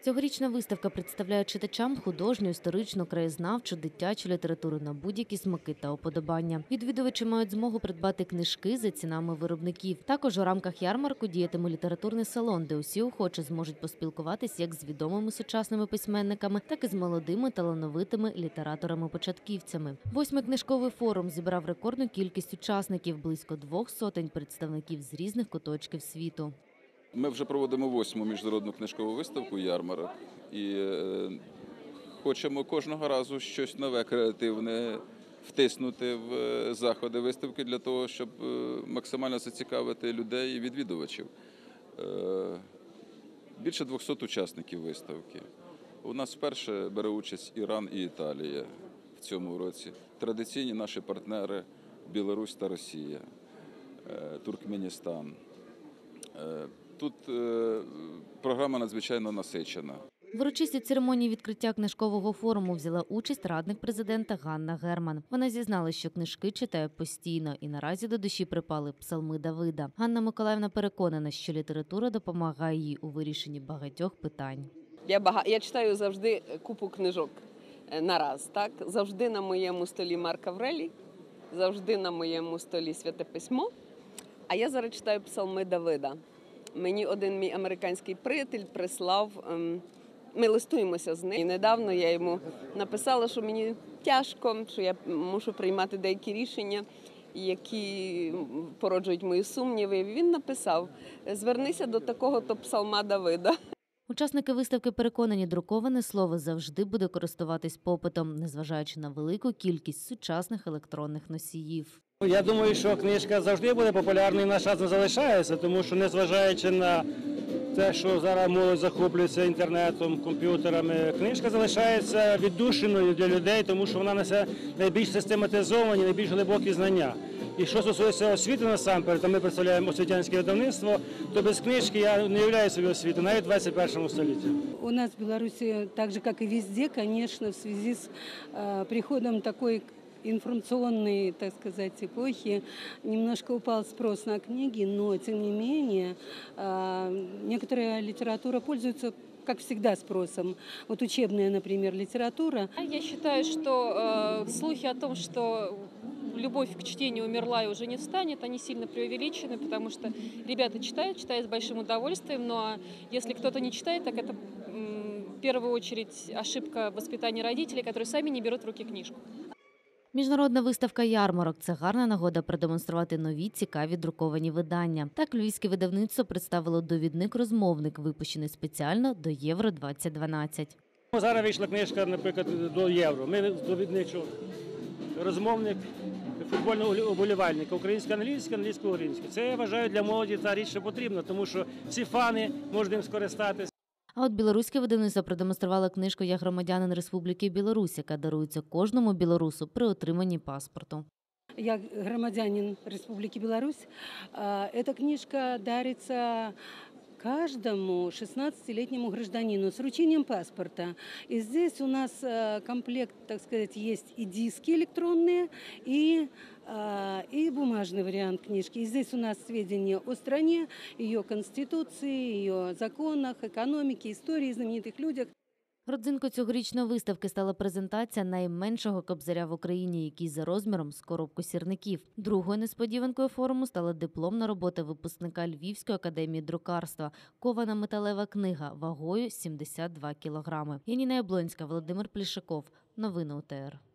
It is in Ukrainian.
Цьогорічна виставка представляє читачам художню, історичну, краєзнавчу, дитячу літературу на будь-які смаки та уподобання. Відвідувачі мають змогу придбати книжки за цінами виробників. Також у рамках ярмарку діятиме літературний салон, де усі охочі зможуть поспілкуватись як з відомими сучасними письменниками, так і з молодими талановитими літераторами-початківцями. Восьмий книжковий форум зібрав рекордну кількість учасників близько двох сотень представників з різних куточків світу. Ми вже проводимо восьму міжнародну книжкову виставку ярмарок і е, хочемо кожного разу щось нове, креативне втиснути в е, заходи виставки для того, щоб е, максимально зацікавити людей і відвідувачів. Більше 200 учасників виставки. У нас вперше бере участь Іран і Італія в цьому році. Традиційні наші партнери Білорусь та Росія, Туркменістан. Тут е, програма надзвичайно насичена. В урочистій церемонії відкриття книжкового форуму взяла участь радник президента Ганна Герман. Вона зізналась, що книжки читає постійно і наразі до душі припали псалми Давида. Ганна Миколаївна переконана, що література допомагає їй у вирішенні багатьох питань. Я бага... я читаю завжди купу книжок е, на раз. Так? Завжди на моєму столі Марк Аврелій, завжди на моєму столі Святе Письмо. А я зараз читаю псалми Давида. Мені один мій американський приятель прислав. ем, Ми листуємося з ним. І недавно я йому написала, що мені тяжко, що я мушу приймати деякі рішення, які породжують мої сумніви. Він написав: звернися до такого то псалма Давида. Учасники виставки переконані, друковане слово завжди буде користуватись попитом, незважаючи на велику кількість сучасних електронних носіїв. Я думаю, що книжка завжди буде популярною, і наш час не залишається, тому що незважаючи на те, що зараз молодь захоплюється інтернетом, комп'ютерами, книжка залишається віддушиною для людей, тому що вона несе найбільш систематизовані, найбільш глибокі знання. І що стосується освіти насамперед, то ми представляємо освітянське видавництво, то без книжки я не являю собі освіти, навіть в 21 столітті. У нас в Беларуси, так же как и везде, конечно, в связи с э, приходом такой информационной, так сказать, эпохи, немножко упал спрос на книги, но тем не менее э, некоторая литература пользуется как всегда спросом. Вот учебная, например, литература. Я считаю, что э, слухи о том, что любовь к чтению умерла и уже не встанет, они сильно преувеличены, потому что ребята читают, читают с большим удовольствием, но если кто-то не читает, так это м, в первую очередь ошибка воспитания родителей, которые сами не берут в руки книжку. Міжнародна виставка ярмарок це гарна нагода продемонструвати нові цікаві друковані видання. Так львівське видавництво представило довідник-розмовник, випущений спеціально до Євро 2012. Ну, Зараз вийшла книжка, наприклад, до євро. Ми довідник, що розмовник футбольного оболівальника, українсько-англійська, англійсько-українська. Це я вважаю для молоді та річ, що потрібно, тому що всі фани можуть ним скористатися. А от білоруське видавництво продемонструвало книжку Я громадянин Республіки Білорусь, яка дарується кожному білорусу при отриманні паспорту. Я громадянин Республики Беларусь. А, Эта книжка дарится каждому 16-летнему гражданину с вручением паспорта. И здесь у нас э, комплект, так сказать, есть и диски электронные, и, а, и бумажный вариант книжки. И здесь у нас сведения о стране, ее конституции, ее законах, экономике, истории, знаменитых людях. Родзинкою цьогорічної виставки стала презентація найменшого кобзаря в Україні, який за розміром з коробку сірників. Другою несподіванкою форуму стала дипломна робота випускника Львівської академії друкарства, кована металева книга вагою 72 кілограми. Яніна Яблонська, Володимир Плішаков. Новини УТР.